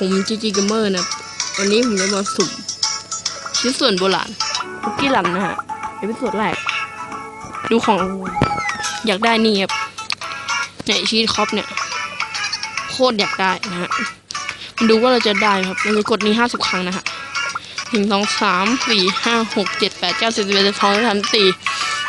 ผมจีจีเกมเมอร์นะครับวันนี้ผมจะมาสุ่มชิ้นส่วนโบราณคุกกี้รันนะฮะเอพิโซดแรก ดูของรางวัลอยากได้นี่ครับเนี่ยชีสคอปเนี่ย โคตรอยากได้นะฮะมาดูว่าเราจะได้ไหมครับเราจะกดนี้ห้าสิบครั้งนะฮะหนึ่งสองสามสี่ห้าหกเจ็ดแปดเก้าสิบสิบเอ็ดสิบสองสิบสามสิบ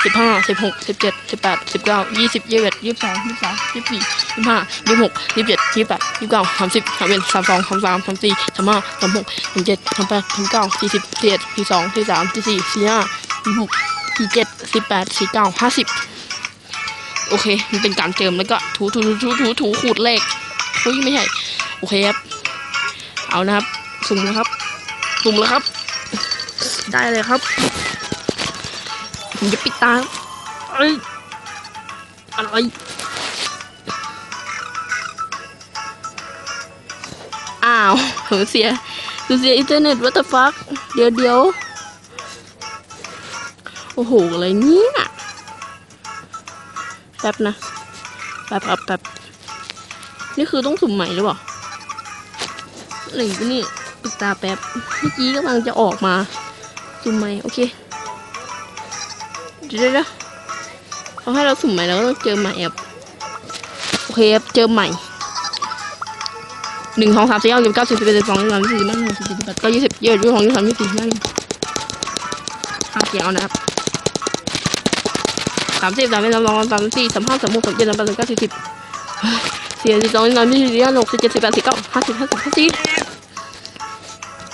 สิบห้าสิบหกสิบเจ็ดสิบแปดสิบเก้ายี่สิบยี่สิบเอ็ดยี่สิบสองยี่สิบสามยี่สิบสี่ยี่สิบห้ายี่สิบหกยี่สิบเจ็ดยี่สิบแปดยี่สิบเก้าสามสิบสามเอ็ดสามสองสามสามสามสี่สามห้าสามหกสามเจ็ดสามแปดสามเก้าสี่สิบสี่เอ็ดสี่สองสี่สามสี่สี่สี่ห้าสี่หกสี่เจ็ดสี่แปดสี่เก้าห้าสิบโอเค มันเป็นการเจิมแล้วก็ถูถูถูถูถูขูดเลขอุ้ยไม่ใช่ โอเคครับ เอานะครับ สุ่มนะครับ สุ่มแล้วครับ ได้เลยครับ ผมจะปิดตาเอ้ยอะไรอ้าวผมเสียผมเสียอินเทอร์เน็ตวัตฟักเดี๋ยวเดี๋ยวโอ้โห อะไรเนี่ยแป๊บนะแป๊บแป๊บแป๊บนี่คือต้องสุ่มใหม่หรือเปล่าอะไรวะนี่ปิดตาแป๊บ เมื่อกี้กำลังจะออกมา สุ่มใหม่ โอเค ดี๋ยวเดี๋ยวเดี๋ยวเขาให้เราสุ่มใหม่แล้วก็ต้องเจอใหม่ครับโอเคเจอใหม่หนึ่งสองสามสี่ห้าหกเก้าสิบสิบเอ็ดสิบสองสิบสามสิบสี่สิบห้าสิบสิบเจ็ดสิบแปดเก็ยี่สิบยี่สิบยี่สิบสองยี่สิบสามยี่สิบสี่ยี่สิบห้าเกียร์นะครับสามสิบสามสิบสามสองสามสี่สามห้าสามหกสามเจ็ดสามแปดสามเก้าสี่สิบสี่สิบสองสิบสามยี่สิบสี่ห้าหกสิบเจ็ดสิบแปดสิบเก้าห้าสิบห้าสิบห้าสิบ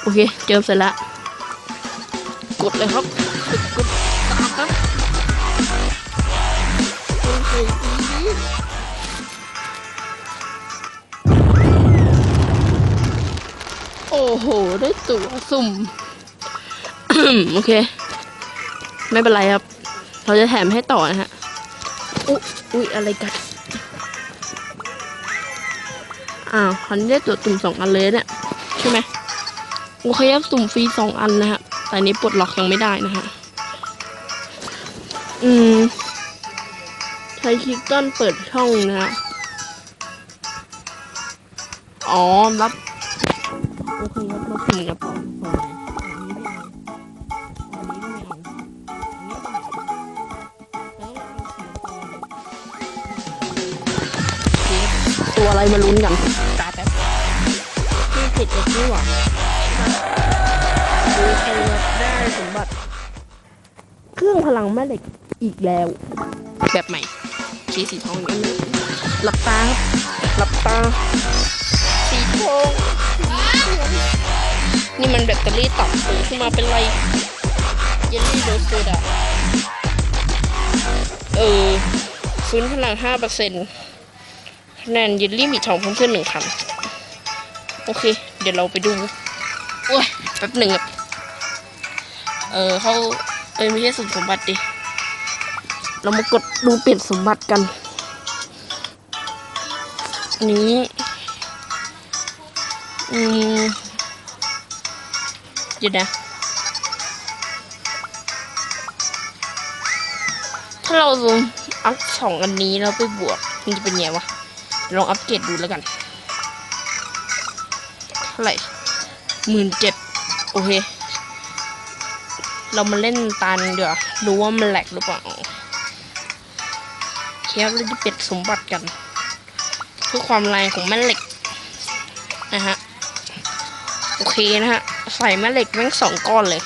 โอเค เจอเสร็จแล้วกดเลยครับกด โอ้โห ได้ตั๋วสุ่ม โอเค ไม่เป็นไรครับ เราจะแถมให้ต่อนะฮะ อุ๊ยอุ๊ยอะไรกัน อ้าวคันได้ตั๋วสุ่มสองอันเลยเนี่ย ใช่ไหมโอเคครับสุ่มฟรีสองอันนะฮะแต่อันนี้ปลดล็อกยังไม่ได้นะฮะ อืม ใช้คลิกต้นเปิดช่องนะฮะอ๋อรับโอเคครับเราสุ่มกับของอันนี้ไม่เอาอันนี้ไม่เอาอันนี้ไม่เอาแล้วเราเอาสีตัวตัวอะไรมาลุ้นกันตาแป๊บนี่ผิดเอ็กนี่หว่าดูใครได้สมบัติ เครื่องพลังแม่เหล็กอีกแล้ว แบบใหม่ สีสีทองอันนี้หลับตาหลับตา สีทองนี่มันแบตเตอรี่ต่ำสูงขึ้นมาเป็นไร เยลลี่โดสโซดาเออฟื้นพลังห้าเปอร์เซ็นต์คะแนนเยลลี่มีทองเพิ่มขึ้นหนึ่งพันโอเค เดี๋ยวเราไปดูโอ้ยแป๊บหนึ่งอะเออเขาเอ้ยไม่ใช่สมสมบัติดิ เรามากดดูเปลี่ยนสมบัติกัน นี้อืมเดี๋ยวนะ ถ้าเราอัพสองอันนี้แล้วไปบวก มันจะเป็นไงวะ ลองอัปเกรดดูแล้วกันเท่าไหร่หมื่นเจ็ดโอเค เรามาเล่นตาหนงเดี๋ยวดูว่ามันแหลกหรือเปล่า แคปเราจะเปลี่ยนสมบัติกันเพื่อความแรงของแม่เหล็กนะฮะ โอเคนะฮะ ใส่แม่เหล็กแม่งสองก้อนเลย